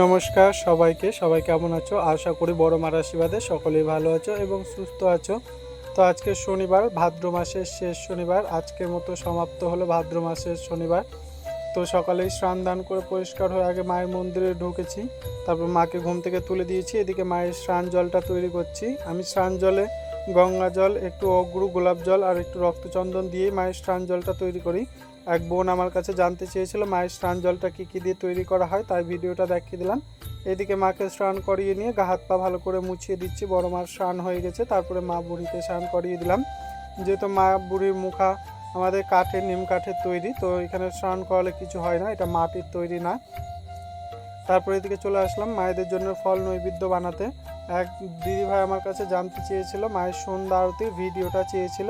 নমস্কার সবাইকে, সবাই কেমন আছো? আশা করি বড় মার আশীর্বাদে সকলেই ভালো আছো এবং সুস্থ আছো। তো আজকে শনিবার, ভাদ্র মাসের শেষ শনিবার, আজকের মতো সমাপ্ত হলো ভাদ্র মাসের শনিবার। তো সকালেই স্নান দান করে পরিষ্কার হয়ে আগে মায়ের মন্দিরে ঢুকেছি, তারপর মাকে ঘুম থেকে তুলে দিয়েছি, এদিকে মায়ের স্নান জলটা তৈরি করছি। আমি স্নান জলে গঙ্গা জল, একটু অগ্রু গোলাপ জল আর একটু রক্তচন্দন দিয়ে মায়ের স্নান জলটা তৈরি করি। এক বোন আমার কাছে জানতে চেয়েছিল, মায়ের স্নান জলটা কী কী দিয়ে তৈরি করা হয়, তাই ভিডিওটা দেখিয়ে দিলাম। এদিকে মাকে স্নান করিয়ে নিয়ে গা, হাত পা ভালো করে মুছিয়ে দিচ্ছি, বড় মার স্নান হয়ে গেছে, তারপরে মা বুড়িকে স্নান করিয়ে দিলাম। যেহেতু মা বুড়ির মুখা আমাদের কাঠের, নিম কাঠের তৈরি, তো এখানে স্নান করালে কিছু হয় না, এটা মাটির তৈরি না। তারপরে এদিকে চলে আসলাম, মায়েদের জন্য ফল নৈবেদ্য বানাতে। এক দিদি ভাই আমার কাছে জানতে চেয়েছিল, মায়ের সন্ধ্যা আরতির ভিডিওটা চেয়েছিল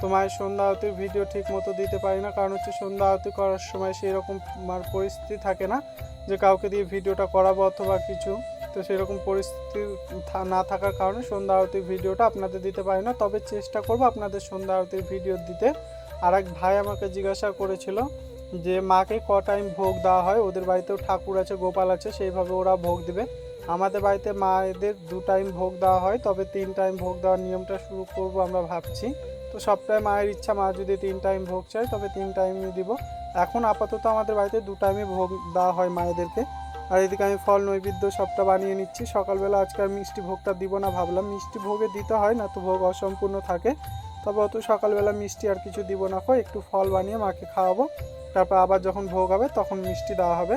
তো মায়ের সন্ধ্যা আরতির ভিডিও ঠিক মতো দিতে পারি না, কারণ হচ্ছে সন্ধ্যা আরতি করার সময় সেই রকম আমার পরিস্থিতি থাকে না যে কাউকে দিয়ে ভিডিওটা করাবো অথবা কিছু। তো সেরকম পরিস্থিতি না থাকার কারণে সন্ধ্যা আরতির ভিডিওটা আপনাদের দিতে পারি না। তবে চেষ্টা করব আপনাদের সন্ধ্যা আরতির ভিডিও দিতে। আর এক ভাই আমাকে জিজ্ঞাসা করেছিল যে, মাকে ক টাইম ভোগ দেওয়া হয়? ওদের বাড়িতেও ঠাকুর আছে, গোপাল আছে, সেইভাবে ওরা ভোগ দিবে। আমাদের বাড়িতে মায়েদের দু টাইম ভোগ দেওয়া হয়, তবে তিন টাইম ভোগ দেওয়ার নিয়মটা শুরু করব আমরা ভাবছি। তো সবটাই মায়ের ইচ্ছা, মা যদি তিন টাইম ভোগ চায়, তবে তিন টাইমই দিব। এখন আপাতত আমাদের বাড়িতে দু টাইমই ভোগ দেওয়া হয় মায়েদেরকে। আর এদিকে আমি ফল, নৈবেদ্য সবটা বানিয়ে নিচ্ছি। সকালবেলা আজকে আর মিষ্টি ভোগটা দিব না ভাবলাম। মিষ্টি ভোগে দিতে হয়, না তো ভোগ অসম্পূর্ণ থাকে। তবে অত সকালবেলা মিষ্টি আর কিছু দিব না। হয় একটু ফল বানিয়ে মাকে খাওয়াবো। তারপর আবার যখন ভোগ হবে, তখন মিষ্টি দেওয়া হবে।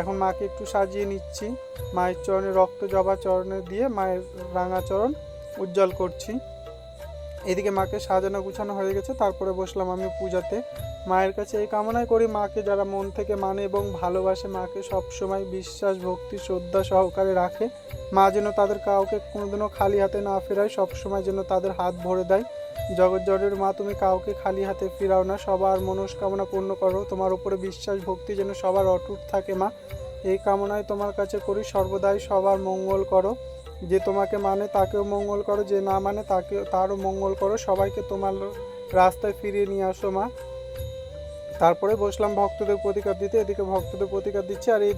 এখন মাকে একটু সাজিয়ে নিচ্ছি। মায়ের চরণে রক্ত জবা চরণে দিয়ে মায়ের রাঙা চরণ উজ্জ্বল করছি। এদিকে মাকে সাজানো গুছানো হয়ে গেছে, তারপরে বসলাম আমি পূজাতে। মায়ের কাছে এই কামনাই করি মাকে যারা মন থেকে মানে এবং ভালোবাসে, মাকে সবসময় বিশ্বাস, ভক্তি, শ্রদ্ধা সহকারে রাখে। মা যেন তাদের কাউকে কোনোদিনও খালি হাতে না ফেরায়, সবসময় যেন তাদের হাত ভরে দেয়। জগৎ জগের মা, তুমি কাউকে খালি হাতে ফিরাও না। সবার মনস্কামনা পূর্ণ করো। তোমার উপরে বিশ্বাস, ভক্তি যেন সবার অটুট থাকে মা। এই কামনায় তোমার কাছে করি। সর্বদাই সবার মঙ্গল করো। যে তোমাকে মানে তাকেও মঙ্গল করো, যে না মানে তাকে তারও মঙ্গল করো। সবাইকে তোমার রাস্তায় ফিরিয়ে নিয়ে আসো, মা। তারপরে বসলাম ভক্তদের প্রতিকার দিতে। এদিকে ভক্তদের প্রতিকার দিচ্ছে, আর এই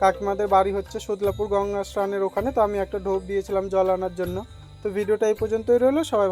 কাকিমাদের বাড়ি হচ্ছে সুদলাপুর গঙ্গা স্নানের ওখানে। তো আমি একটা ঢোপ দিয়েছিলাম জল আনার জন্য। তো ভিডিওটা এই পর্যন্তই রইল, সবাই